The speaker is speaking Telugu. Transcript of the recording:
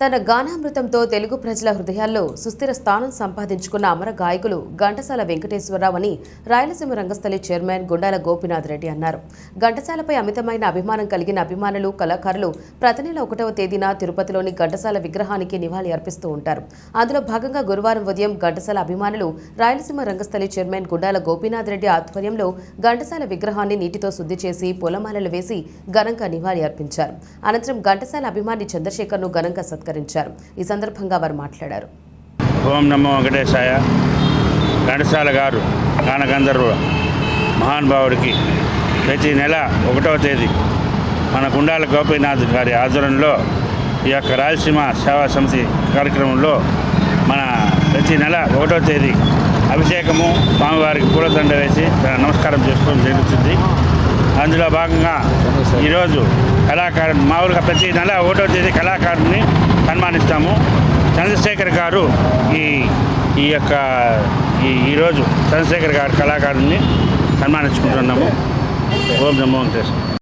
తన గానామృతంతో తెలుగు ప్రజల హృదయాల్లో సుస్థిర స్థానం సంపాదించుకున్న అమర గాయకులు ఘంటసాల వెంకటేశ్వరరావు అని రాయలసీమ రంగస్థలి చైర్మన్ గుండాల గోపినాథ్ రెడ్డి అన్నారు. ఘంటసాలపై అమితమైన అభిమానం కలిగిన అభిమానులు కళాకారులు ప్రతి నెల ఒకటవ తేదీన తిరుపతిలోని ఘంటసాల విగ్రహానికి నివాళి అర్పిస్తూ ఉంటారు. అందులో భాగంగా గురువారం ఉదయం ఘంటసాల అభిమానులు రాయలసీమ రంగస్థలి చైర్మన్ గుండాల గోపీనాథ్ రెడ్డి ఆధ్వర్యంలో ఘంటసాల విగ్రహాన్ని నీటితో శుద్ధి చేసి పూలమాలలు వేసి ఘనంగా నివాళి అర్పించారు. అనంతరం ఘంటసాల అభిమాని చంద్రశేఖర్ను ఘనంగా సత్కరించారు. ఈ సందర్భంగా వారు మాట్లాడారు. ఓం నమో వెంకటేశాయ. ఘంటసాల గారు గానగంధర్వ మహానుభావుడికి ప్రతి నెల ఒకటవ తేదీ మన గుండాల గోపీనాథ్ గారి ఆధ్వర్యంలో ఈ యొక్క రాయలసీమ సేవా సమితి కార్యక్రమంలో మన ప్రతి నెల ఒకటవ తేదీ అభిషేకము స్వామివారికి పూలదండ వేసి నమస్కారం చేసుకోవడం జరుగుతుంది. అందులో భాగంగా ఈరోజు కళాకారుడు. మామూలుగా ప్రతి నెల ఒకటో తేదీ కళాకారుడిని సన్మానిస్తాము. చంద్రశేఖర్ గారు ఈ ఈ యొక్క ఈ ఈరోజు చంద్రశేఖర్ గారు కళాకారుడిని సన్మానించుకుంటున్నాము. ఓం నమో వెంకటేశ్వర